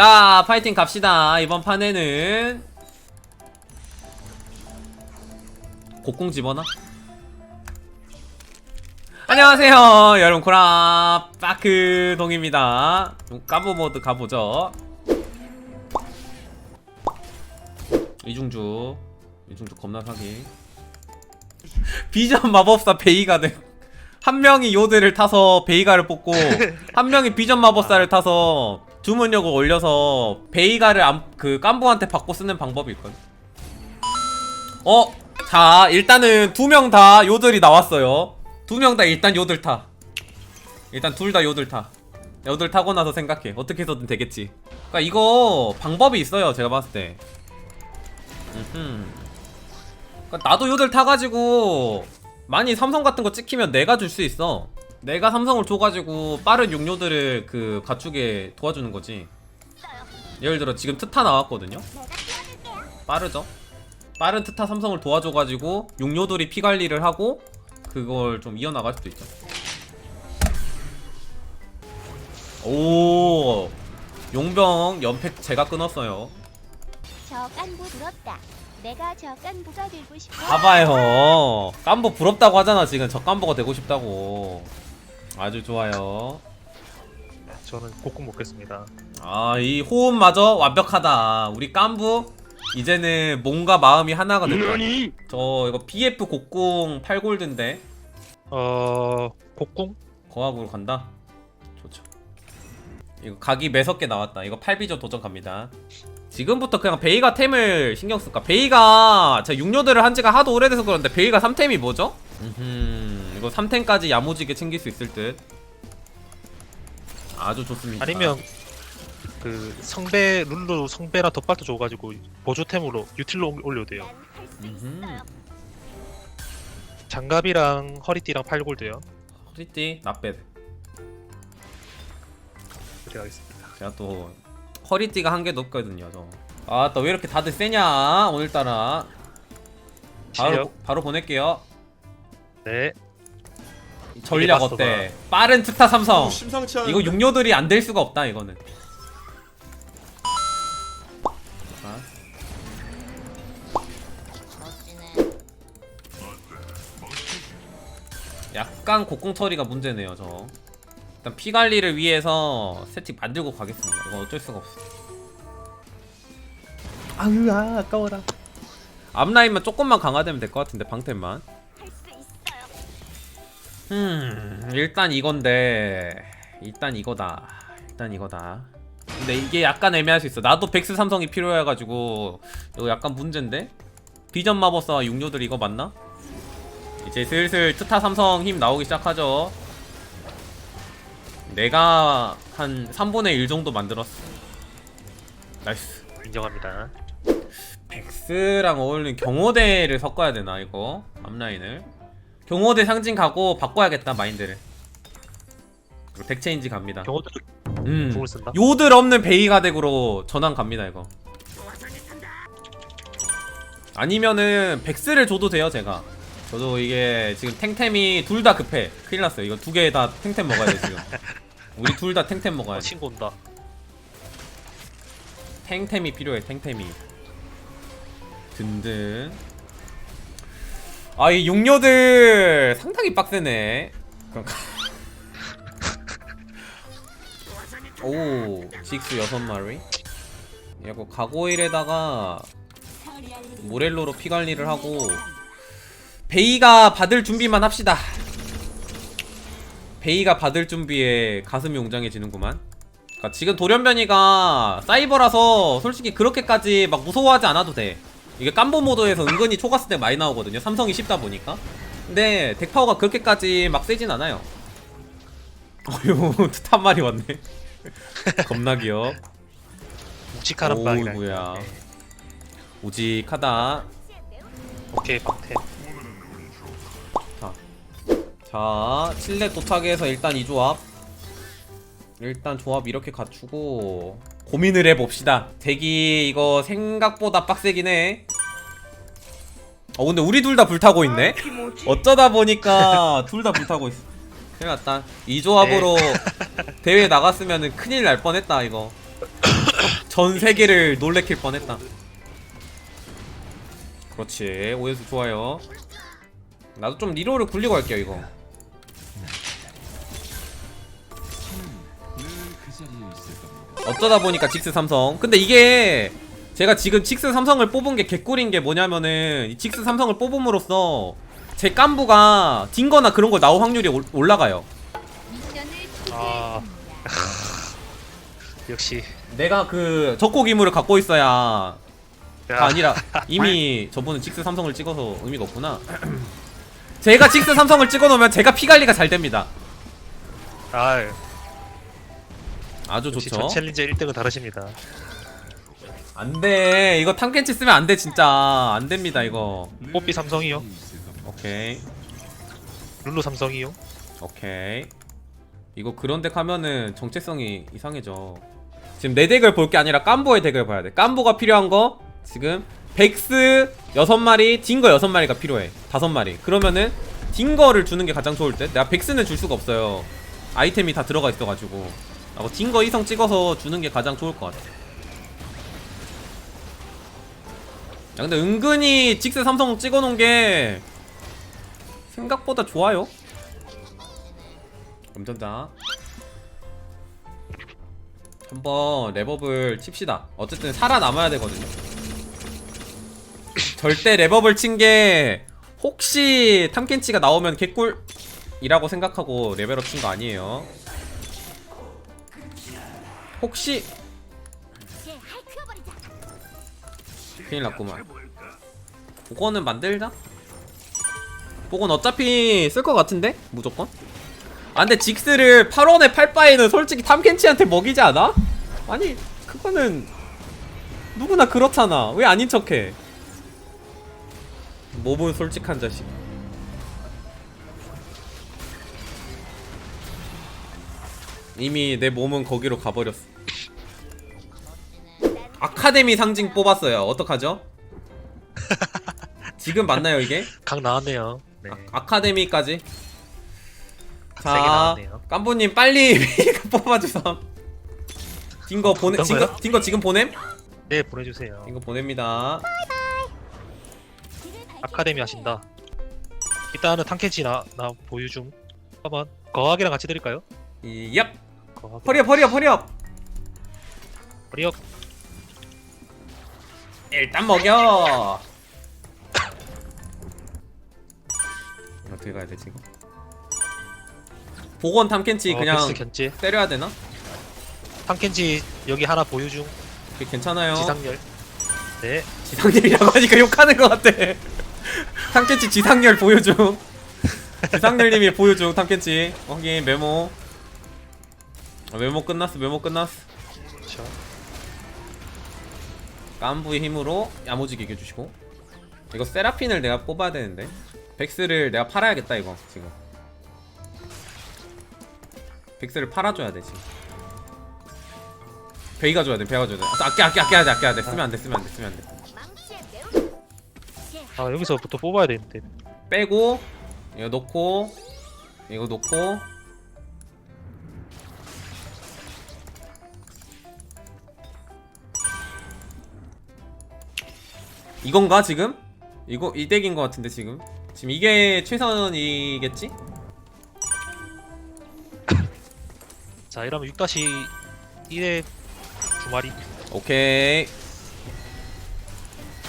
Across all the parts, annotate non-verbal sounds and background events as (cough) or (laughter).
자 파이팅 갑시다. 이번 판에는. 곡궁 집어나? 안녕하세요 여러분. 코라 빠크 동입니다. 까부 모드 가보죠. 이중주. 이중주 겁나 사기. 비전 마법사 베이가드 한 명이 요드를 타서 베이가를 뽑고 한 명이 비전 마법사를 타서 주문력을 올려서 베이가를 안, 그 깐부한테 받고 쓰는 방법이 있거든. 어, 자 일단은 두 명 다 요들이 나왔어요. 두 명 다 일단 요들 타. 일단 둘 다 요들 타. 요들 타고 나서 생각해. 어떻게 해서든 되겠지. 그러니까 이거 방법이 있어요. 제가 봤을 때. 음흠. 그러니까 나도 요들 타가지고 많이 삼성 같은 거 찍히면 내가 줄 수 있어. 내가 삼성을 줘가지고 빠른 용료들을 그 갖추게 도와주는 거지. 예를 들어 지금 트타 나왔거든요. 빠르죠? 빠른 트타 삼성을 도와줘가지고 용료들이 피 관리를 하고 그걸 좀 이어나갈 수도 있죠. 오 용병 연팩 제가 끊었어요. 저 깐부 깐부가. 봐봐요. 깜보 부럽다고 하잖아 지금 저 깜보가 되고 싶다고. 아주 좋아요. 저는 곡국 먹겠습니다. 아 이 호흡마저 완벽하다. 우리 깜부 이제는 몸과 마음이 하나가 됐다. 저 이거 BF 곡궁 8골드인데 어 곡궁 거학으로 간다. 좋죠. 이거 각이 매섭게 나왔다. 이거 8비전 도전 갑니다. 지금부터 그냥 베이가 템을 신경 쓸까? 베이가 제가 육료들을 한 지가 하도 오래돼서 그런데 베이가 3템이 뭐죠? 음 이거 3템까지 야무지게 챙길 수 있을 듯. 아주 좋습니다. 아니면 그 성배 룰루 성배라 덧발도 줘가지고 보조템으로 유틸로 올- 올려도 돼요. 음흠. 장갑이랑 허리띠랑 팔골도요. 허리띠 나빼드. 그렇게 가겠습니다. 제가 또 허리띠가 한 개 높거든요. 저. 아또 왜 이렇게 다들 세냐 오늘따라. 바로 실력? 바로 보낼게요. 네. 전략 어때? 빠른 트타 삼성. 심상치 않은 이거 육료들이 안 될 수가 없다 이거는. 자, 약간 곡궁 처리가 문제네요 저. 일단 피 관리를 위해서 세팅 만들고 가겠습니다. 이건 어쩔 수가 없어. 아유 아 아까워라. 앞라인만 조금만 강화되면 될 것 같은데 방템만. 음 일단 이건데 일단 이거다. 일단 이거다. 근데 이게 약간 애매할 수 있어. 나도 백스 삼성이 필요해가지고 이거 약간 문제인데? 비전 마법사와 육료들 이거 맞나? 이제 슬슬 트타 삼성 힘 나오기 시작하죠. 내가 한 3분의 1 정도 만들었어. 나이스. 인정합니다. 백스랑 어울리는 경호대를 섞어야 되나 이거? 앞라인을 경호대 상징 가고 바꿔야겠다 마인드를. 그리고 덱 체인지 갑니다. 경호도 음. 궁을 쓴다. 요들 없는 베이가 덱으로 전환 갑니다 이거. 아니면은 백스를 줘도 돼요 제가. 저도 이게 지금 탱템이 둘 다 급해. 큰일 났어요. 이거 두 개 다 탱템 먹어야 돼 지금. (laughs) 우리 둘 다 탱템 먹어야 어, 돼. 친구 온다. 탱템이 필요해 탱템이. 든든 아 이 용료들 상당히 빡세네. 그럼 가- (laughs) 오 직스 여섯 마리? 이거 가고일에다가 모렐로로 피 관리를 하고 베이가 받을 준비만 합시다. 베이가 받을 준비에 가슴이 웅장해지는구만. 그러니까 지금 돌연변이가 사이버라서 솔직히 그렇게까지 막 무서워하지 않아도 돼. 이게 깜보 모드에서 은근히 초가스 때 많이 나오거든요. 삼성이 쉽다 보니까. 근데 덱 파워가 그렇게까지 막 세진 않아요. (laughs) 어휴, 트한 마리 왔네. (laughs) 겁나 귀여. 묵직한 한 방이라. 오구야. 우직하다. 오케이 방템. 자, 칠레 도착해서 일단 이 조합. 일단 조합 이렇게 갖추고 고민을 해봅시다. 덱이 이거 생각보다 빡세긴 해. 어 근데 우리 둘 다 불타고 있네. 어쩌다 보니까 둘 다 불타고 있어. 큰일 났다. 이 조합으로 (laughs) 대회 나갔으면 큰일 날 뻔했다 이거. (coughs) 전 세계를 놀래킬 뻔했다. 그렇지. 오해수 좋아요. 나도 좀 리로를 굴리고 할게요 이거. 어쩌다 보니까 직스 삼성. 근데 이게 제가 지금 직스 삼성을 뽑은 게 개꿀인 게 뭐냐면은 이 직스 삼성을 뽑음으로써 제 깐부가 딩거나 그런 거 나올 확률이 올- 올라가요. 아. 역시 내가 그 적고 기물을 갖고 있어야 야, 가 아니라 (laughs) 이미 저분은 직스 삼성을 찍어서 의미가 없구나. (clears throat) 제가 직스 삼성을 찍어 놓으면 제가 피 관리가 잘 됩니다. 아, 아주 역시 좋죠. 전 챌린저 1등은 다르십니다. 안 돼. 이거 탐켄치 쓰면 안 돼, 진짜. 안 됩니다, 이거. 뽀삐 삼성이요. 오케이. 룰루 삼성이요. 오케이. 이거 그런 덱 하면은 정체성이 이상해져. 지금 내 덱을 볼 게 아니라 깜보의 덱을 봐야 돼. 깜보가 필요한 거 지금 백스 6마리, 딩거 6마리가 필요해. 5마리. 그러면은 딩거를 주는 게 가장 좋을 때. 내가 백스는 줄 수가 없어요. 아이템이 다 들어가 있어가지고. 딩거 이성 찍어서 주는 게 가장 좋을 것 같아. 야, 근데 은근히 직스 삼성 찍어놓은 게 생각보다 좋아요. 괜찮다. 한번 랩업을 칩시다. 어쨌든 살아남아야 되거든요. (coughs) 절대 랩업을 친 게 혹시 탐켄치가 나오면 개꿀이라고 생각하고 레벨업 친 거 아니에요. 혹시 큰일 났구만. 그거는 만들자. 그건 어차피 쓸 것 같은데? 무조건? 아 근데 직스를 8원에 팔 바에는 솔직히 탐켄치한테 먹이지 않아? 아니 그거는 누구나 그렇잖아 왜 아닌 척해 몸은 솔직한 자식 이미 내 몸은 거기로 가버렸어 아카데미 상징 뽑았어요 어떡하죠? (laughs) 지금 맞나요 이게? 강 나왔네요. 네. 아, 아카데미까지 세게 자, 나왔네요. 깐부님 빨리 (laughs) 뽑아주삼. 딩거 보내, 어떤 딩거, 거요? 딩거 지금 보냄? 네, 보내주세요. 딩거 보냅니다. 아카데미 하신다. 일단은 탕켄치 나, 나 보유 중. 한번 거학이랑 같이 드릴까요? 이, 얍! 거학. 허리업, 허리업, 허리업! 허리업. 일단 먹여! (coughs) 어떻게 가야 돼, 지금? 복원 탐켄치 어, 그냥 견제. 때려야 되나? 탕켄치 여기 하나 보유 중. 그게 괜찮아요. 지상열. 네. 지상렬이라고 하니까 욕하는 것 같아. (laughs) 탐켄치 지상렬 보여 중. 지상렬님이 보여 중 탐켄치. 확인 메모. 아, 메모 끝났어. 메모 끝났어. 깐부의 힘으로 야무지게 이겨주시고. 이거 세라핀을 내가 뽑아야 되는데. 백스를 내가 팔아야겠다 이거 지금. 백스를 팔아줘야 돼 지금. 베이가 줘야 돼. 베이가 줘야 돼. 아, 아껴 아껴 아껴야 돼. 아껴야 돼. 쓰면 안 돼. 쓰면 안 돼. 쓰면 안 돼. 아 여기서부터 뽑아야 되는데. 빼고 이거 놓고 이거 놓고 이건가 지금? 이거 이 덱인 것 같은데 지금 지금 이게 최선이겠지? (coughs) 자 이러면 6-1의 두 마리. 오케이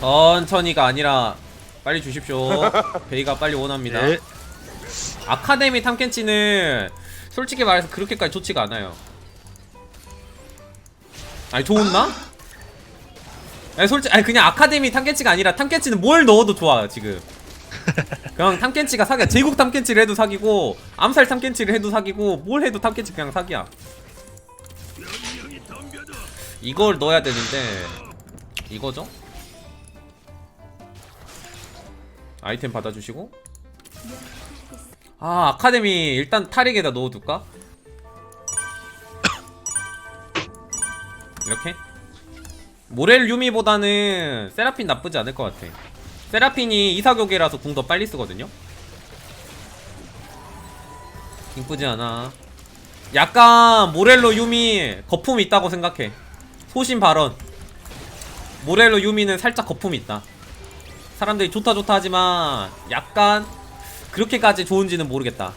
천천히가 아니라 빨리 주십시오 (laughs) 베이가 빨리 원합니다 네. 아카데미 탐켄치는 솔직히 말해서 그렇게까지 좋지가 않아요. 아니 좋나? 아니 솔직 아니 그냥 아카데미 탐켄치가 아니라 탐켄치는 뭘 넣어도 좋아 지금. (laughs) 그냥 탐켄치가 사기야. 제국 탐켄치를 해도 사기고 암살 탐켄치를 해도 사기고 뭘 해도 탐켄치 그냥 사기야. 이걸 넣어야 되는데 이거죠? 아이템 받아주시고 아 아카데미 일단 탈익에다 넣어둘까? (coughs) 이렇게? 모렐 유미보다는 세라핀 나쁘지 않을 것 같아. 세라핀이 이사교계라서 궁 더 빨리 쓰거든요? 이쁘지 않아. 약간 모렐로 유미 거품 있다고 생각해. 소신 발언. 모렐로 유미는 살짝 거품이 있다. 사람들이 좋다 좋다 하지만 약간 그렇게까지 좋은지는 모르겠다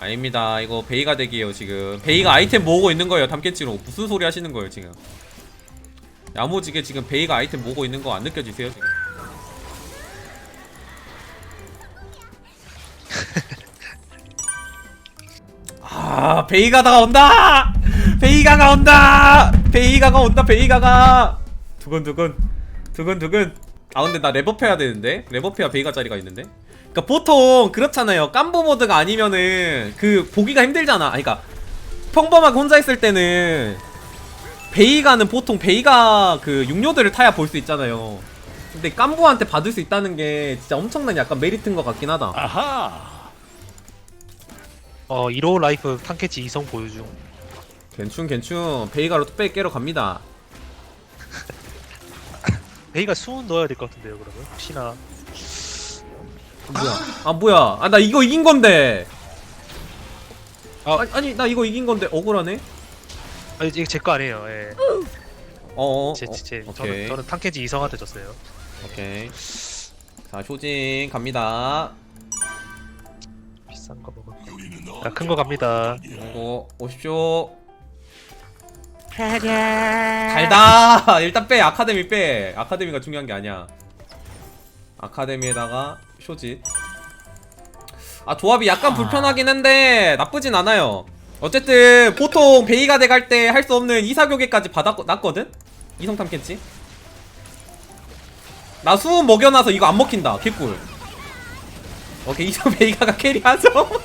아닙니다. 이거 베이가 덱이에요 지금. 베이가 아이템 모으고 있는 거예요 담깨치로. 무슨 소리 하시는 거예요 지금? 야무지게 지금 베이가 아이템 모으고 있는 거 안 느껴지세요 지금? (laughs) 아 베이가다가 온다! 베이가가 온다! 베이가가 온다 베이가가! 두근두근. 두근두근. 아 근데 나 랩업 해야 되는데? 랩업 해야 베이가 자리가 있는데 그니까 보통 그렇잖아요. 깜보 모드가 아니면은 그 보기가 힘들잖아. 아니 그니까 평범하게 혼자 있을 때는 베이가는 보통 베이가 그 육료들을 타야 볼 수 있잖아요. 근데 깜보한테 받을 수 있다는 게 진짜 엄청난 약간 메리트인 것 같긴 하다. 어 1호 라이프 탕캐치 이성 중 괜춘 괜춘. 베이가로 뚝배기 깨러 갑니다. (laughs) 베이가 수은 넣어야 될 것 같은데요 그러면? 혹시나 뭐야? 아 뭐야? 아 나 이거 이긴 건데. 아. 아 니, 아니 나 이거 이긴 건데. 억울하네. 아 이게 제 거 아니에요. 예. 어 어 제, 어, 제, 제, 오케이. 저는, 저는 탕캐치 이성한테 줬어요. 오케이. 자 효진 갑니다. 비싼 거 먹을 거큰 거 갑니다. 이거 오십시오. 달다. 일단 빼. 아카데미 빼. 아카데미가 중요한 게 아니야. 아카데미에다가 쇼짓 아 조합이 약간 불편하긴 한데 나쁘진 않아요. 어쨌든 보통 베이가 돼갈 때 할 수 없는 이사교계까지 받았거든? 이성탐 캔치? 나 수은 먹여놔서 이거 안 먹힌다 개꿀. 오케이 이성 (laughs) 베이가가 캐리하죠? (laughs)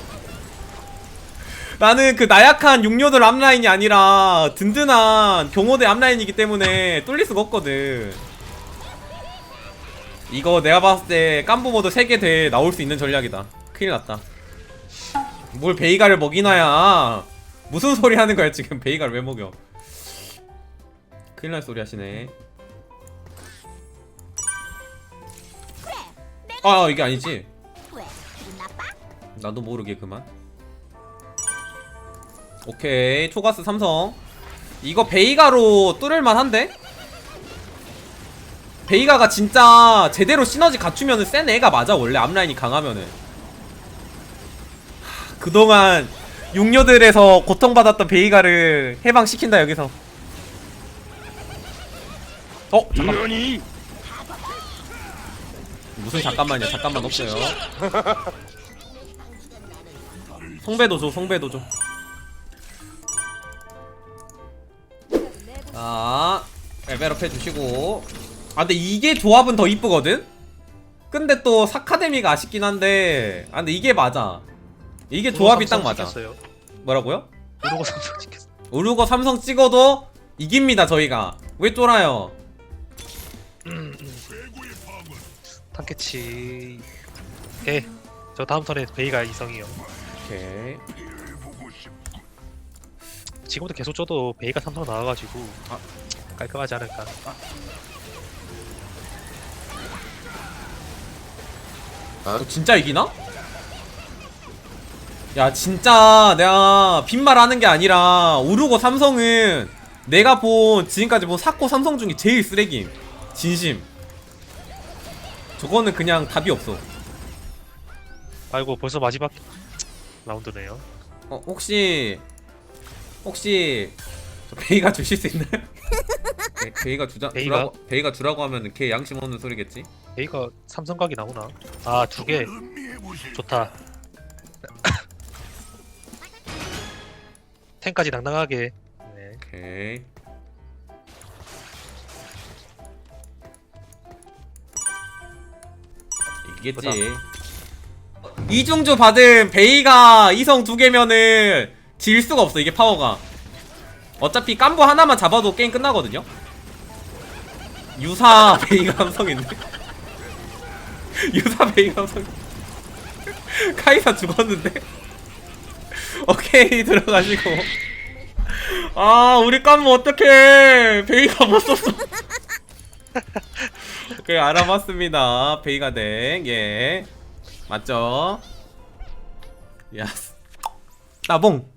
나는 그 나약한 육료들 앞라인이 아니라 든든한 경호대 앞라인이기 때문에 뚫릴 수가 없거든 이거 내가 봤을 때 깜부 모드 3개 대 나올 수 있는 전략이다. 큰일 났다. 뭘 베이가를 먹이나야? 무슨 소리 하는 거야 지금? 베이가를 왜 먹여? 큰일 날 소리 하시네. 아 이게 아니지? 나도 모르게 그만. 오케이 초가스 삼성. 이거 베이가로 뚫을만 한데? 베이가가 진짜 제대로 시너지 갖추면은 센 애가 맞아 원래 앞라인이 강하면은. 하, 그동안 육녀들에서 고통받았던 베이가를 해방시킨다 여기서. 어? 잠깐 무슨 잠깐만이야. 잠깐만 없어요. 성배도 줘 성배도 줘. 자, 레벨업 해주시고. 아, 근데 이게 조합은 더 이쁘거든? 근데 또 사카데미가 아쉽긴 한데. 아, 근데 이게 맞아. 이게 조합이 딱 맞아. 찍혔어요. 뭐라고요? 우르고 삼성 찍혔어 우르고 삼성 찍어도 이깁니다, 저희가. 왜 쫄아요? 탕캐치 오케이 저 다음 턴에 베이가 이성이요 오케이. 지금부터 계속 줘도 베이가 삼성 나와가지고 아, 깔끔하지 않을까 아, 이거 진짜 이기나? 야, 진짜 내가 빈말 하는 게 아니라 우르고 삼성은 내가 본 지금까지 본 사코 삼성 중에 제일 쓰레기임. 진심. 저거는 그냥 답이 없어. 아이고 벌써 마지막 라운드네요 어, 혹시 혹시 저 베이가 주실 수 있나요? (laughs) 네, 베이가 주자 베이가? 주라고 베이가 주라고 하면은 걔 양심 없는 소리겠지? 베이가 삼성각이 나오나 아 두 개 좋다 (coughs) 탱까지 당당하게 네. 오케이. 이기겠지. 이중주 받은 베이가 이성 두 개면은 질 수가 없어 이게 파워가. 어차피 깜부 하나만 잡아도 게임 끝나거든요. 유사 (laughs) 베이가 함성인데. (laughs) 유사 베이가 함성. (laughs) 카이사 죽었는데. 오케이 들어가시고. 아 우리 깜부 어떡해 베이가 못 썼어 오케이 알아봤습니다 베이가 덱예 맞죠 야스 따봉